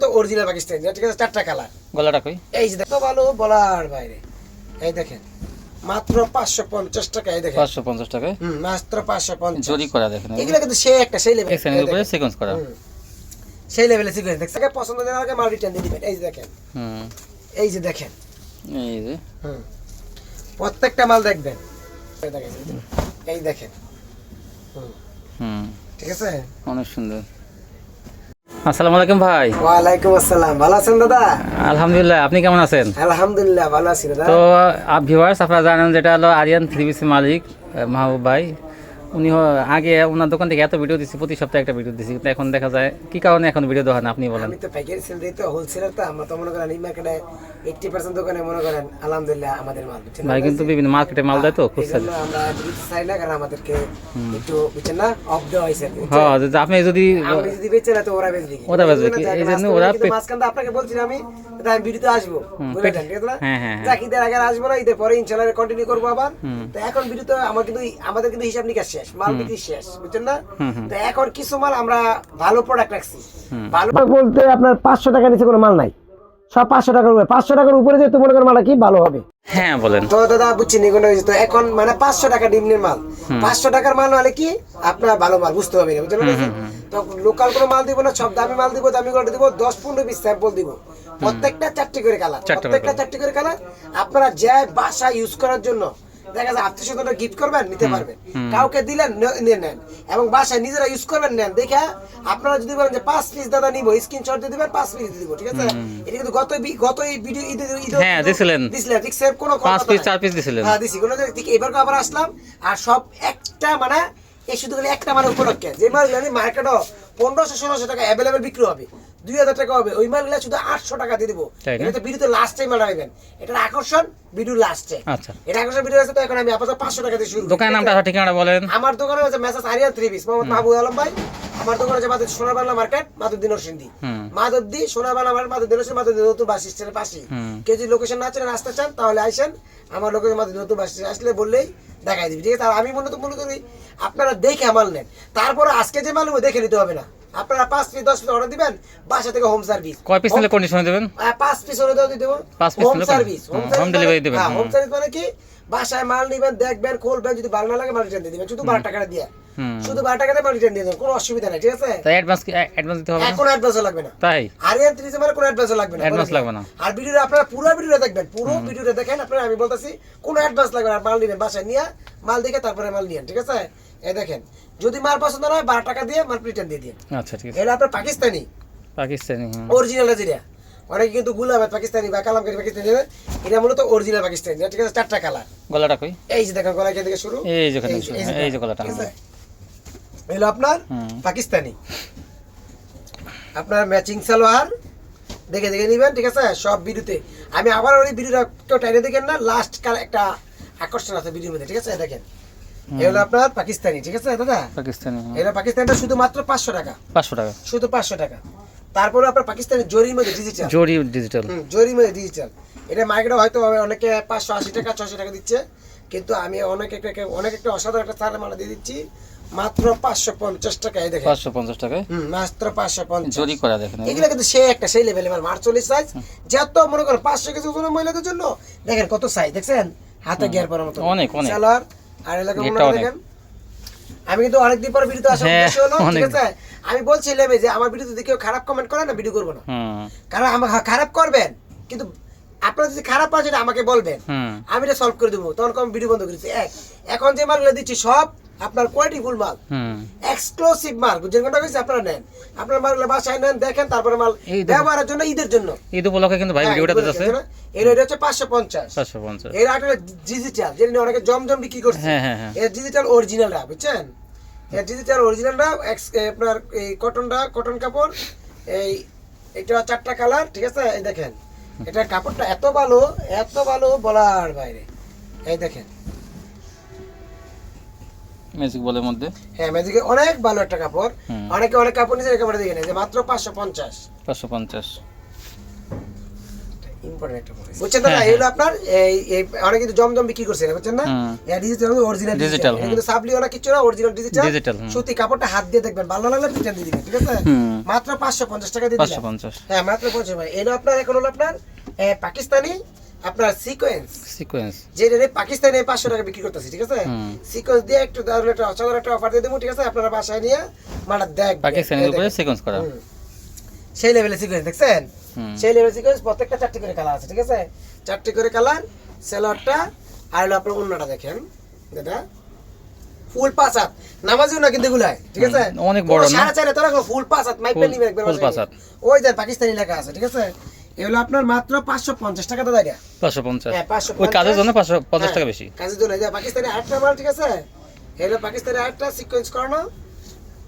তো অরিজিনাল পাকিস্তানি ঠিক আছে চারটা কালার গলাটা কই? এই যে দেখো ভালো বলার বাইরে। এই দেখেন মাত্র পাঁচশো পঞ্চাশ টাকা এই দেখেন। পাঁচশো পঞ্চাশ হুম মাত্র পাঁচশো পঞ্চাশ। জরি করা দেখেন এগুলো কিন্তু সেই একটা সেই লেভেল উপরে সিকোয়েন্স করা। সেই লেভেলে সিকুয়েন্স দেখছেন পছন্দ দেওয়ার আগে মাল রিটার্ন দিবেন। এই যে দেখেন। হুম। এই যে দেখেন। এই যে। হুম। প্রত্যেকটা মাল দেখবেন। এই দেখেন। এই দেখেন। হুম। হুম। ঠিক আছে? অনেক সুন্দর। আসসালামু আলাইকুম ভাই। ওয়ালাইকুম আসসালাম। ভালো আছেন দাদা? আলহামদুলিল্লাহ আপনি কেমন আছেন? আলহামদুলিল্লাহ ভালো আছি দাদা। তো ভিউয়ার্স আপনারা জানেন যেটা হলো আরিয়ান থ্রি মালিক মাহবুব ভাই। উনি আগে ওনার দোকান থেকে এত ভিডিও দিচ্ছি প্রতি সপ্তাহে একটা ভিডিও দিচ্ছি কিন্তু এখন দেখা যায় কি কারণে এখন ভিডিও দেওয়া না আপনি বলেন। আমি তো পাইকারি সেল দিই তো হোলসেলার তো আমরা তো মনে করেন এই মার্কেটে এইটটি পার্সেন্ট দোকানে মনে করেন আলহামদুলিল্লাহ আমাদের মাল বুঝছেন ভাই কিন্তু বিভিন্ন মার্কেটে মাল দেয় তো এই খুচরা আমরা চাই না কারণ আমাদেরকে একটু বুঝছেন না অফ দেওয়া হয়েছে। হ্যাঁ যদি আপনি যদি আমি যদি বেচে না তো ওরা বেচবে কি? ওরা বেচবে কি? এই জন্য ওরা মাঝখানটা আপনাকে বলছিলাম আমি দাদা আমি ভিডিওতে আসব। বুঝলেন ঠিক আছে না? হ্যাঁ, হ্যাঁ, হ্যাঁ। যাক ঈদের আগে আসব না ঈদের পরে ইনশাল্লাহ কন্টিনিউ করব আবার। তো এখন ভিডিওতে আমার কিন্তু আমাদের কিন্তু হিসাব নিকাশ শেষ মাল বিক্রি শেষ বুঝছেন না? তো এখন কিছু মাল আমরা ভালো প্রোডাক্ট রাখছি। ভালো বলতে আপনার পাঁচশো টাকা নিচে কোনো মাল নাই। সব পাঁচশো টাকার উপরে। পাঁচশো টাকার উপরে যেহেতু মনে করেন মালটা কি ভালো হবে। হ্যাঁ বলেন। তো দাদা বুঝছি নি কোনো তো এখন মানে পাঁচশো টাকা ডিমনির মাল। পাঁচশো টাকার মাল হলে কি আপনার ভালো মাল বুঝতে হবে না বুঝতে পারছেন? তো লোকাল কোনো মাল দিব না সব দামি মাল দিব দামি করে দিব দশ পনেরো পিস স্যাম্পল দিব। প্রত্যেকটা চারটি করে কালার চারটে করে প্রত্যেকটা চারটি করে কালার আপনারা যে বাসা ইউজ করার জন্য দেখা যায় আত্মীয় স্বজনরা গিফট করবেন নিতে পারবেন। কাউকে দিলেন নিয়ে নেন। এবং বাসায় নিজেরা ইউজ করবেন নেন। দেখে আপনারা যদি বলেন যে পাঁচ পিস দাদা নিবো স্ক্রিনশট দিয়ে দিবেন পাঁচ পিস দিব ঠিক আছে? এটা কিন্তু গত গত এই ভিডিও ঈদের হ্যাঁ, দিছিলেন। দিছিলেন ঠিক স্যার কোনো পাঁচ পিস চার পিস দিছিলেন। হ্যাঁ দিছি। কোনো থেকে এবার আবার আসলাম আর সব একটা মানে এই শুধু একটা মানে উপলক্ষে। যে মার্কেটও পনেরোশো ষোলোশো টাকা অ্যাভেলেবেল বিক্রি হবে। দুই হাজার টাকা হবে। ওই মালগুলো শুধু আটশো টাকা দিয়ে দিবো? এটা তো লাস্ট এটার আকর্ষণ ভিডিও লাস্টে আচ্ছা। এটা আকর্ষণ ভিডিও আছে তো এখন আমি আপাতত পাঁচশো টাকা দিয়ে শুরু দোকানের নামটা আর ঠিকানাটা বলেন। আমার দোকানে হচ্ছে মেসাজ আরিয়ান থ্রি পিস মোহাম্মদ মাহবুব আলম ভাই। আমার দোকান হচ্ছে মাদুর সোনার বাংলা মার্কেট বাংলা মার্কেট নতুন বাস স্ট্যান্ডের পাশে কেউ যদি লোকেশন না আসতে চান তাহলে আইসেন আমার লোকেশন নতুন বাস আসলে বললেই দেখাই দিবি। ঠিক আছে? আর আমি মূলত মনে করি আপনারা দেখে মাল নেন। তারপরে আজকে যে মাল দেখে নিতে হবে না। আপনারা পাঁচ পিস দশ পিস অর্ডার দিবেন বাসা থেকে হোম সার্ভিস কয় পিস নিলে কন্ডিশনে দেবেন? পাঁচ পিস হলে দাও দেবো। পাঁচ piece হোম সার্ভিস হুম, delivery দিবেন, হুম। হোম সার্ভিস মানে কি? বাসায় মাল নিবেন দেখবেন খুলবেন যদি ভালো না লাগে মাল রিটার্ন দিয়ে দিবেন। শুধু বারো টাকা দিয়ে। শুধু বারো টাকা দিয়ে মাল রিটার্ন দিয়ে দেবেন কোনো অসুবিধা নাই ঠিক আছে? তাই অ্যাডভান্স অ্যাডভান্স দিতে হবে না? এখন অ্যাডভান্সও লাগবে না। তাই? আরিয়ান ত্রিশে মানে কোনো অ্যাডভান্সও লাগবে না Advance লাগবে না। আর ভিডিওটা আপনারা পুরো ভিডিওটা দেখবেন পুরো ভিডিওটা দেখেন আপনারা আমি বলতেছি কোনো অ্যাডভান্স লাগবে না আর মাল নিবেন বাসায় নিয়ে মাল দেখে তারপরে মাল নিয়েন ঠিক আছে? এই দেখেন যদি মাল পছন্দ না হয় বারো টাকা দিয়ে মাল রিটার্ন দিয়ে দিন। আচ্ছা ঠিক আছে। এটা আপনার পাকিস্তানি। পাকিস্তানি অরিজিনাল যেটা। অনেকে কিন্তু গুলাবাদ পাকিস্তানি বা কালামকারি পাকিস্তানি এটা মূলত অরিজিনাল পাকিস্তানি ঠিক আছে চারটা কালার গলাটা কই? এই যে দেখেন গলা থেকে শুরু? এই যে- এই যে গলাটা? এগুলো আপনার পাকিস্তানি। আপনার ম্যাচিং সালোয়ার দেখে দেখে নিবেন ঠিক আছে? সব ভিডিওতে। আমি আবার ওই ভিডিওটা কেউ টাইনে দেখেন না লাস্ট কাল একটা আকর্ষণ আছে ভিডিওর মধ্যে ঠিক আছে? দেখেন। এগুলো আপনার পাকিস্তানি ঠিক আছে দাদা? পাকিস্তানি এগুলো পাকিস্তানিটা শুধুমাত্র পাঁচশো টাকা। পাঁচশো টাকা। শুধু পাঁচশো টাকা। তারপরে আপনার পাকিস্তানি জরির মধ্যে ডিজিটাল জরি ডিজিটাল হুম, জরি মানে ডিজিটাল এটা মার্কেটে হয়তো অনেকে পাঁচশো আশি টাকা ছশো টাকা দিচ্ছে। কিন্তু আমি অনেক একটা অনেক একটা অসাধারণ একটা মালা দিয়ে দিচ্ছি। মাত্র পাঁচশো পঞ্চাশ টাকায় দেখেন। পাঁচশো পঞ্চাশ টাকায়? মাত্র পাঁচশো পঞ্চাশ। জরি করা দেখেন। এগুলো কিন্তু একটা সেই লেভেলে মার্চল্লিশ সাইজ যত মনে করেন পাঁচশো কেজি ওজনের মহিলাদের জন্য দেখেন কত সাইজ দেখছেন? হাতে গিয়ার পরার মতো। অনেক, অনেক। আর এলাকা দেখেন আমি কিন্তু অনেকদিন পর ভিডিওতে আসার উদ্দেশ্য হলো ঠিক আছে? আমি বলছিলাম এই যে আমার ভিডিওতে যদি কেউ খারাপ কমেন্ট করে না ভিডিও করব না। কারণ আমার খারাপ করবেন কিন্তু আপনারা যদি খারাপ পান সেটা আমাকে বলবেন। আমি এটা সলভ করে দেবো। তখন আমি ভিডিও বন্ধ করেছি এক এখন যে মালগুলো দিচ্ছি সব আপনার কোয়ালিটি ফুল মাল। এক্সক্লুসিভ মাল যে কোনটা হয়েছে আপনারা নেন। আপনার মালগুলো বাসায় নেন দেখেন তারপরে মাল ব্যবহারের জন্য ঈদের জন্য। ঈদ উপলক্ষে কিন্তু ভাই হ্যাঁ, ভিডিওটা দিতেছে। এর রেট হচ্ছে পাঁচশো পঞ্চাশ। পাঁচশো পঞ্চাশ। এর একটা ডিজিটাল যেটা অনেকে জমজম বিক্রি করছে। হ্যাঁ হ্যাঁ হ্যাঁ। এর ডিজিটাল অরিজিনালটা বুঝছেন? এর ডিজিটাল অরিজিনালটা আপনার এই কটনটা কটন কাপড় এই এটা চারটা কালার ঠিক আছে? এই দেখেন। এটা কাপড়টা এত ভালো এত ভালো বলার বাইরে। এই দেখেন। ম্যাজিক বলের মধ্যে? হ্যাঁ ম্যাজিকের অনেক ভালো একটা কাপড়। অনেকে অনেক কাপড় নিচে কাপড় দেখে নেয় যে মাত্র পাঁচশো পঞ্চাশ। পাঁচশো পঞ্চাশ। ইম্পর্টেন্ট একটা পড়েছে। বুঝছেন দাদা এই আপনার এই এই অনেক কিন্তু জমজম বিক্রি করছে বুঝছেন না? এটা ডিজিটাল অরিজিনাল ডিজিটাল হুম। কিন্তু সাবলিওনা কিছু না অরিজিনাল ডিজিটাল সুতি কাপড়টা হাত দিয়ে দেখবেন ভালো লাগলে রিটার্ন দিয়ে দিবেন ঠিক আছে? হুম। মাত্র 550 টাকা দিয়ে পাঁচশো পঞ্চাশ। হ্যাঁ মাত্র 550 এটা আপনার এখন হলো আপনার পাকিস্তানি আপনার সিকোয়েন্স সিকোয়েন্স যে রেটে পাকিস্তানে পাঁচশো টাকা বিক্রি করতেছি ঠিক আছে? সিকোয়েন্স দিয়ে একটু দারুণ একটা অসাধারণ একটা অফার দিয়ে দেবো ঠিক আছে? আপনারা বাসায় নিয়ে মাটা দেখ পাকিস্তানের উপরে সিকোয়েন্স করা। সেই লেভেলে সিকোয়েন্স দেখছেন? সেই লেভেল সিকোয়েন্স প্রত্যেকটা চারটি করে কালার আছে ঠিক আছে? চারটি করে কালার আর হলো আপনার অন্যটা দেখেন। দাদা ফুল পাঁচ হাত। নামাজিও না কিন্তু এগুলাই ঠিক আছে? অনেক বড় না? সাড়ে চারে তোরা ফুল পাঁচ হাত মাইপে একবার পাঁচ হাত। ওই যে পাকিস্তানি লেখা আছে ঠিক আছে? এগুলো আপনার মাত্র পাঁচশো পঞ্চাশ টাকা দাদা এটা। পাঁচশো পঞ্চাশ। হ্যাঁ, 550 ওই কাজের জন্য পাঁচশো পঞ্চাশ হ্যাঁ, টাকা বেশি। কাজের জন্য। পাকিস্তানি আরেকটা মাল ঠিক আছে? এগুলো পাকিস্তানি আরেকটা সিকোয়েন্স করানো।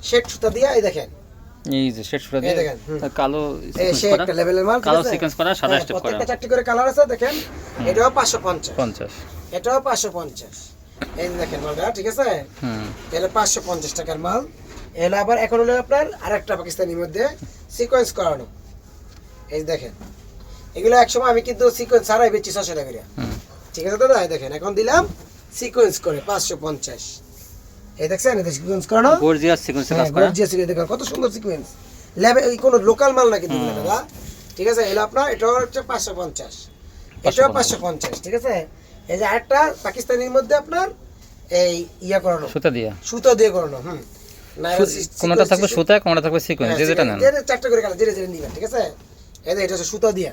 শেড সুতা দিয়ে এই দেখেন। এই যে শেড সুটা দিয়ে দেখেন, কালো এই sequence সে করা, একটা লেভেলের মাল কালো সিকোয়েন্স করা সাদা হ্যাঁ, স্টেপ করা। প্রত্যেকটা চারটি করে কালার আছে দেখেন। এটাও পাঁচশো পঞ্চাশ। পঞ্চাশ। এটাও পাঁচশো পঞ্চাশ। এই দেখেন মালটা ঠিক আছে? পাঁচশো পঞ্চাশ টাকার মাল। এগুলো আবার এখন হলো আপনার আরেকটা পাকিস্তানির মধ্যে সিকোয়েন্স করানো। এই দেখেন। এগুলো একসময় আমি কিন্তু সিকোয়েন্স ছাড়াই বেচছি ছশো টাকা করে। ঠিক আছে দাদা এই দেখেন এখন দিলাম সিকোয়েন্স করে পাঁচশো পঞ্চাশ। এই দেখছেন? এই সিকোয়েন্স করানো? গর্জিয়াস সিকোয়েন্সের কাজ করা gorgeous এগুলো দেখেন কত সুন্দর সিকোয়েন্স ল্যাবে এই কোনো লোকাল মাল না কিন্তু দাদা? ঠিক আছে এগুলো আপনার এটা হচ্ছে পাঁচশো পঞ্চাশ। এটাও পাঁচশো পঞ্চাশ। ঠিক আছে? এই যে আরেকটা পাকিস্তানির মধ্যে আপনার এই ইয়া করানো। সুতা দিয়া। সুতো দিয়ে করানো হুম। কোনটা থাকবে সুতা কোনটা থাকবে সিকোয়েন্স হ্যাঁ, যেটা নেন। যেটা চারটে করে কালার ধীরে ধীরে নিবেন ঠিক আছে? এই যে এটা হচ্ছে সুতো দিয়া।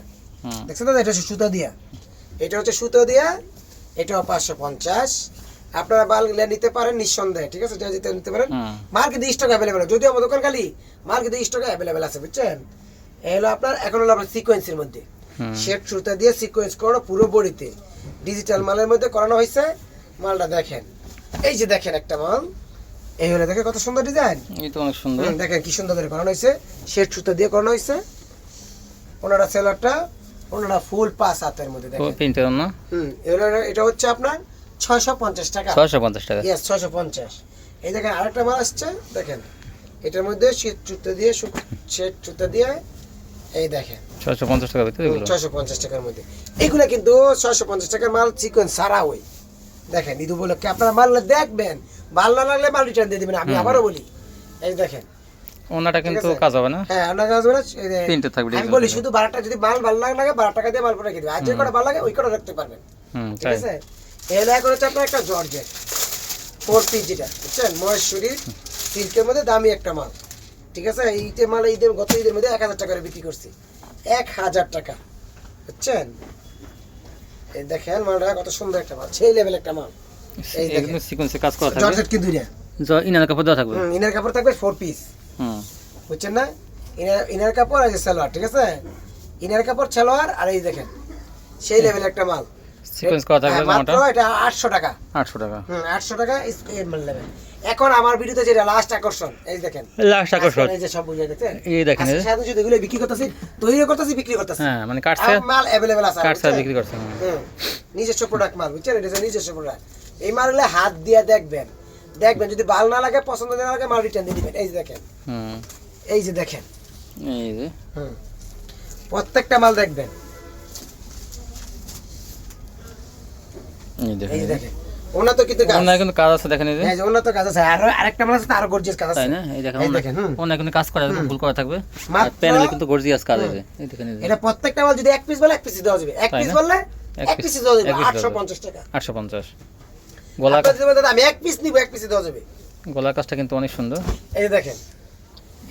দেখছেন দাদা এটা হচ্ছে সুতো দিয়া। এটা হচ্ছে সুতো দিয়া এটাও পাঁচশো পঞ্চাশ। আপনারা বাল নিতে পারেন নিঃসন্দেহে ঠিক আছে? যা যেতে নিতে পারেন। কিন্তু স্টক অ্যাভেলেবেল যদিও আমার দোকান খালি কিন্তু স্টক অ্যাভেলেবেল আছে বুঝছেন? এই হলো আপনার এখন হলো আপনার সিকোয়েন্সের মধ্যে। শেড সুতা দিয়ে সিকোয়েন্স করানো পুরো বডিতে। ডিজিটাল মালের মধ্যে করানো হয়েছে। মালটা দেখেন। এই যে দেখেন একটা মাল। এই হলো দেখেন কত সুন্দর ডিজাইন এই তো অনেক সুন্দর। দেখেন কি সুন্দর করে করানো হয়েছে। শেড সুতা দিয়ে করানো হয়েছে। ওনারা সেলারটা ওনারা ফুল পাঁচ হাতের মধ্যে দেখেন। প্রিন্টের না হুম এটা হচ্ছে আপনার ছয়শো পঞ্চাশ টাকা। ছয়শো পঞ্চাশ টাকা। ইয়েস ছয়শো পঞ্চাশ। এই দেখেন আরেকটা মাল আসছে দেখেন। এটার মধ্যে শীত জুতো দিয়ে শেড জুতো দিয়ে এই দেখেন। ছয়শো পঞ্চাশ টাকা ভিতরে এগুলো? ছয়শো পঞ্চাশ টাকার মধ্যে। এগুলো কিন্তু ছয়শো পঞ্চাশ টাকার মাল চিকেন সারা ওই দেখেন ঈদ উপলক্ষে আপনারা মাল দেখবেন। ভালো না লাগলে মাল রিটার্ন দিয়ে দিবেন আমি আবারও বলি। এই দেখেন ওনাটা কিন্তু কাজ হবে না? হ্যাঁ কাছে বলে এই যে- তিনটে থাকবে আমি বলি। শুধু বারোটা যদি মাল ভালো লাগে লাগে বারো টাকা দিয়ে মাল পরে দিবে আর যে কটা ভালো লাগে ওই কটা রাখতে পারবেন। হুম ঠিক আছে? এর এখন হচ্ছে আপনার একটা জর্জেট। ফোর পিস যেটা বুঝছেন? মহেশ্বরীর সিল্কের মধ্যে দামি একটা মাল। ঠিক আছে? ঈদের মাল ঈদের গত ঈদের মধ্যে এক হাজার টাকা করে বিক্রি করছি। এক হাজার টাকা। বুঝছেন? এই দেখেন মালটা কত সুন্দর একটা মাল সেই লেভেল একটা মাল। এই দেখেন। সিকোয়েন্সে কাজ করা থাকবে? জর্জেট না জ- ইনার কাপড় দেওয়া থাকবে? ইনার কাপড় থাকবে ফোর পিস বুঝছেন না? ইনার ইনার কাপড় আর সালোয়ার ঠিক আছে? ইনার কাপড় সালোয়ার আর এই দেখেন সেই লেভেল একটা মাল। সিকোয়েন্স করা থাকবে হ্যাঁ, মাত্র এটা আটশো টাকা। আটশো টাকা। হুম আটশো টাকা স্কোয়ার মাল নেবেন এখন আমার ভিডিওতে যেটা লাস্ট আকর্ষণ এই দেখেন। লাস্ট আকর্ষণ। এই যে সব বুঝে দেখছেন এই দেখেন এই সাথে শুধু এগুলো বিক্রি করতেছি তৈরি করতেছি বিক্রি করতেছি। হ্যাঁ মানে কাটছে। মাল আছে কাটছে বিক্রি করছে। হুম নিজস্ব প্রোডাক্ট মাল বুঝছেন? এটা নিজস্ব প্রোডাক্ট এই মালগুলো হাত দিয়ে দেখবেন। দেখবেন যদি ভালো না লাগে পছন্দ না লাগে মাল রিটার্ন দিয়ে দিবেন। এই যে দেখেন। হুম। এই যে দেখেন। এই যে। হুম। প্রত্যেকটা মাল দেখবেন। এই দেখেন যে দেখেন। ওনার তো কিন্তু কাজ। ওনার কিন্তু কাজ আছে দেখেন এই যে। যে ওনার তো কাজ আছে। আর আরেকটা মাল আছে তারও গর্জিয়াস কাজ আছে। তাই না? এই দেখেন এই দেখেন, কিন্তু কাজ করা করা থাকবে। আর প্যানেলে কিন্তু গর্জিয়াস কাজ আছে। এই দেখেন এটা প্রত্যেকটা মাল যদি এক পিস বলে এক পিস দেওয়া যাবে। এক পিস? বললে এক পিস দেওয়া যাবে টাকা। গলা আমি এক পিস নিবো এক পিসে দেওয়া যাবে গলার কাজটা কিন্তু অনেক সুন্দর এই দেখেন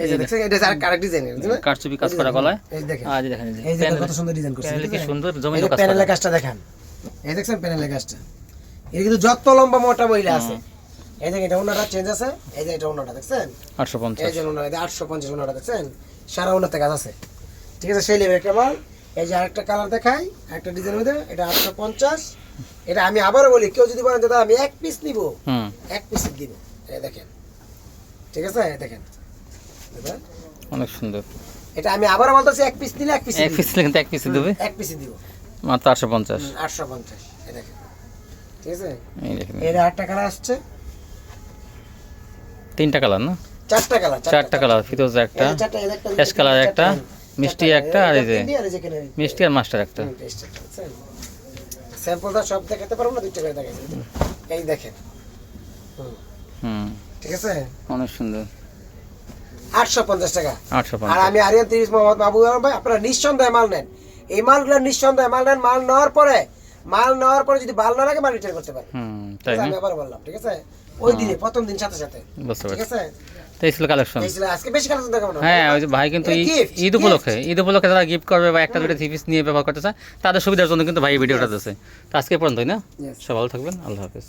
এই যে দেখছেন এটা আর কারেক্ট ডিজাইন কারচুপি কাজ করা গলায় এই দেখেন আর দেখেন এই যে এই যে প্যানেলে- কত সুন্দর ডিজাইন করছে কি সুন্দর এই কাজ প্যানেলের কাজটা দেখেন এই দেখছেন প্যানেলের কাজটা এটা কিন্তু যত লম্বা মোটা মহিলা আছে এই দেখেন এটা ওনাটা চেঞ্জ আছে এই যে এটা ওনাটা দেখছেন আটশো পঞ্চাশ এই যে আটশো পঞ্চাশ ওনারা দেখছেন সারা ওনাতে কাজ আছে ঠিক আছে সেই লেভেল একটা মাল এই যে আরেকটা কালার দেখাই একটা ডিজাইন মধ্যে এটা আটশো পঞ্চাশ। এটা আমি আবারও বলি কেউ যদি বলেন দাদা আমি এক পিস নিব। এক পিস দিব। এই দেখেন। ঠিক আছে? দেখেন। অনেক সুন্দর। এটা আমি আবারও বলতেছি এক পিস নিলে এক পিস এক পিস কিন্তু এক পিসে দেবে? এক পিসই দিব। মাত্র আটশো পঞ্চাশ। আটশো পঞ্চাশ। এই দেখেন। ঠিক আছে? এর আটটা কালার আসছে। তিনটা কালার না? চারটা কালার চারটা কালার ফিরোজ একটা একটা অ্যাশ কালার একটা। মিষ্টি একটা আর এই যে মিষ্টি আর মাস্টার একটা। স্যাম্পলটা সব দেখাতে পারব না দুইটা করে দেখাচ্ছি এই দেখেন। হুম, ঠিক আছে? অনেক সুন্দর। আটশো পঞ্চাশ টাকা। আর আমি আরিয়ান তিরিশ মোহাম্মদ আলম ভাই আপনারা নিঃসন্দেহে মাল নেন। এই মালগুলো নিঃসন্দেহে মাল নেন মাল নেওয়ার পরে মাল নেওয়ার পরে যদি ভালো না লাগে মাল রিটার্ন করতে পারেন। হুম তাই আমি আবার বললাম ঠিক আছে? ওই দিনে প্রথম দিন সাথে সাথে। ঠিক আছে? তো এই ছিল কালেকশন আজকে বেশি কালেকশন দেখাবো হ্যাঁ ওই যে ভাই কিন্তু ঈদ-। উপলক্ষে ঈদ উপলক্ষে যারা গিফট করবে বা একটা দুটো থ্রি পিস নিয়ে ব্যবহার করতে চায় তাদের সুবিধার জন্য কিন্তু ভাই ভিডিওটা দিচ্ছে তো আজকে পর্যন্তই না. সব ভালো থাকবেন আল্লাহ হাফিজ।